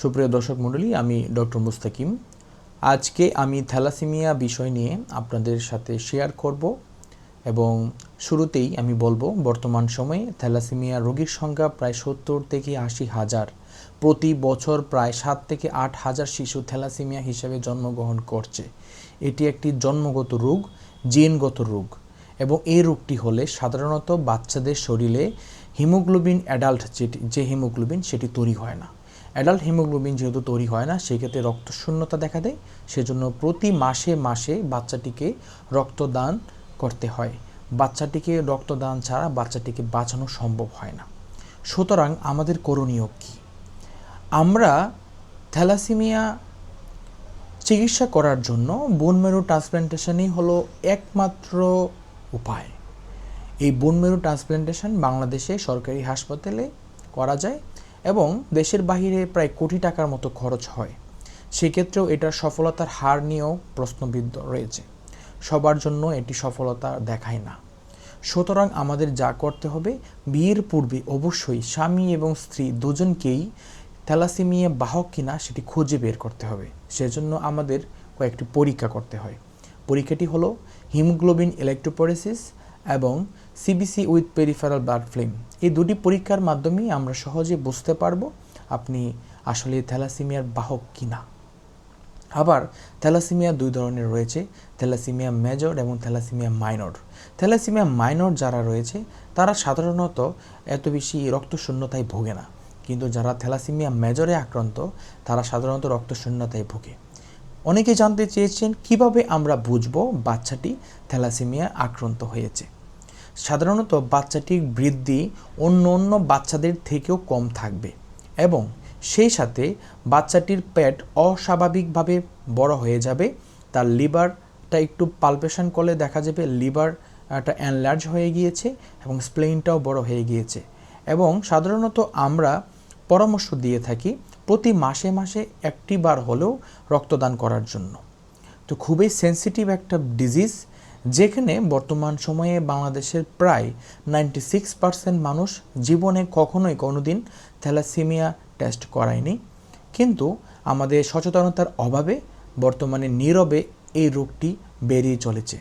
সুপ্রিয় দর্শক মণ্ডলী, আমি ডক্টর মুস্তাকিম। আজকে আমি থ্যালাসেমিয়া বিষয় নিয়ে আপনাদের সাথে শেয়ার করব এবং শুরুতেই আমি বলব, বর্তমান সময়ে থ্যালাসেমিয়া রোগীর সংখ্যা প্রায় সত্তর থেকে আশি হাজার। প্রতি বছর প্রায় সাত থেকে আট হাজার শিশু থ্যালাসেমিয়া হিসেবে জন্মগ্রহণ করছে। এটি একটি জন্মগত রোগ, জিনগত রোগ এবং এই রোগটি হলে সাধারণত বাচ্চাদের শরীরে হিমোগ্লোবিন অ্যাডাল্ট যেটি, যে হিমোগ্লোবিন সেটি তৈরি হয় না। অ্যাডাল্ট হিমোগ্লোবিন যেহেতু তৈরি হয় না, সেক্ষেত্রে রক্তশূন্যতা দেখা দেয়, সেজন্য প্রতি মাসে মাসে বাচ্চাটিকে রক্তদান করতে হয়। বাচ্চাটিকে রক্তদান ছাড়া বাচ্চাটিকে বাঁচানো সম্ভব হয় না। সুতরাং আমাদের করণীয় কী? আমরা থ্যালাসেমিয়া চিকিৎসা করার জন্য বোন মেরু ট্রান্সপ্লান্টেশনই হলো একমাত্র উপায়। এই বোন মেরু ট্রান্সপ্লান্টেশন বাংলাদেশে সরকারি হাসপাতালে করা যায়। এবং দেশের বাহিরে প্রায় কোটি টাকার মতো খরচ হয়। সেক্ষেত্রেও এটার সফলতার হার নিয়েও প্রশ্নবিদ্ধ রয়েছে। সবার জন্য এটি সফলতা দেখায় না। সুতরাং আমাদের যা করতে হবে, বিয়ের পূর্বে অবশ্যই স্বামী এবং স্ত্রী দুজনকেই থ্যালাসেমিয়া বাহক কিনা সেটি খুঁজে বের করতে হবে। সেজন্য আমাদের কয়েকটি পরীক্ষা করতে হয়। পরীক্ষাটি হলো হিমোগ্লোবিন ইলেকট্রোপোরেসিস এবং CBC with peripheral blood film এই দুটি পরীক্ষার মাধ্যমেই আমরা সহজে বুঝতে পারব আপনি আসলে থ্যালাসিমিয়ার বাহক কি না আবার থ্যালাসিমিয়া দুই ধরনের রয়েছে, থ্যালাসিমিয়া মেজর এবং থ্যালাসিমিয়া মাইনর থ্যালাসিমিয়া মাইনর যারা রয়েছে, তারা সাধারণত এত বেশি রক্তশূন্যতায় ভোগে না। কিন্তু যারা থ্যালাসিমিয়া মেজরে আক্রান্ত, তারা সাধারণত রক্তশূন্যতায় ভোগে। অনেকে জানতে চেয়েছেন কীভাবে আমরা বুঝব বাচ্চাটি থ্যালাসেমিয়া আক্রান্ত হয়েছে। সাধারণত বাচ্চাটির বৃদ্ধি অন্য অন্য বাচ্চাদের থেকেও কম থাকবে এবং সেই সাথে বাচ্চাটির পেট অস্বাভাবিকভাবে বড় হয়ে যাবে, তার লিভারটা একটু পালপেশন করলে দেখা যাবে লিভারটা অ্যানলার্জ হয়ে গিয়েছে এবং স্প্লেইনটাও বড় হয়ে গিয়েছে। এবং সাধারণত আমরা পরামর্শ দিয়ে থাকি প্রতি মাসে মাসে একটি বার হলেও রক্তদান করার জন্য। তো খুবই সেন্সিটিভ একটা ডিজিজ যেখানে বর্তমান সময়ে বাংলাদেশের প্রায় নাইনটি সিক্স পার্সেন্ট মানুষ জীবনে কখনোই কোনোদিন থ্যালাসেমিয়া টেস্ট করায়নি। কিন্তু আমাদের সচেতনতার অভাবে বর্তমানে নীরবে এই রোগটি বেরিয়ে চলেছে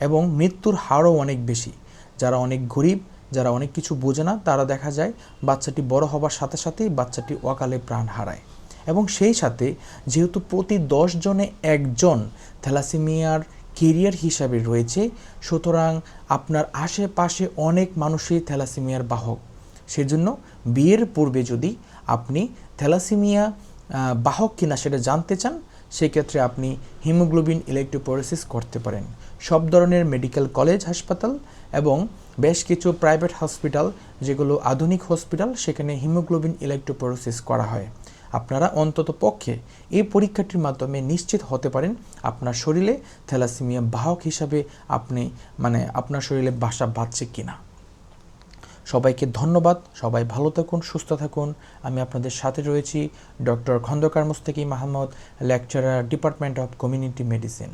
এবং মৃত্যুর হারও অনেক বেশি। যারা অনেক গরিব, যারা অনেক কিছু বোঝে না, তারা দেখা যায় বাচ্চাটি বড় হবার সাথে সাথেই বাচ্চাটি অকালে প্রাণ হারায়। এবং সেই সাথে যেহেতু প্রতি দশ জনে একজন থ্যালাসেমিয়ার কেরিয়ার হিসাবে রয়েছে, সুতরাং আপনার আশেপাশে অনেক মানুষই থ্যালাসেমিয়ার বাহক। সেজন্য বিয়ের পূর্বে যদি আপনি থ্যালাসেমিয়া বাহক কিনা সেটা জানতে চান, সেক্ষেত্রে আপনি হিমোগ্লোবিন ইলেকট্রোপোরেসিস করতে পারেন। সব ধরনের মেডিকেল কলেজ, হাসপাতাল এবং বেশ কিছু প্রাইভেট হসপিটাল, যেগুলো আধুনিক হসপিটাল, সেখানে হিমোগ্লোবিন ইলেকট্রোপোরেসিস করা হয়। আপনারা অন্তত পক্ষে এই পরীক্ষাটির মাধ্যমে নিশ্চিত হতে পারেন আপনার শরীরে থ্যালাসিমিয়া বাহক হিসাবে আপনি মানে আপনার শরীরে বাসা বাঁধছে কিনা। সবাইকে ধন্যবাদ, সবাই ভালো থাকুন, সুস্থ থাকুন। আমি আপনাদের সাথে রয়েছি doctor Khandakar Mustaki Mahmud lecturer department of community medicine.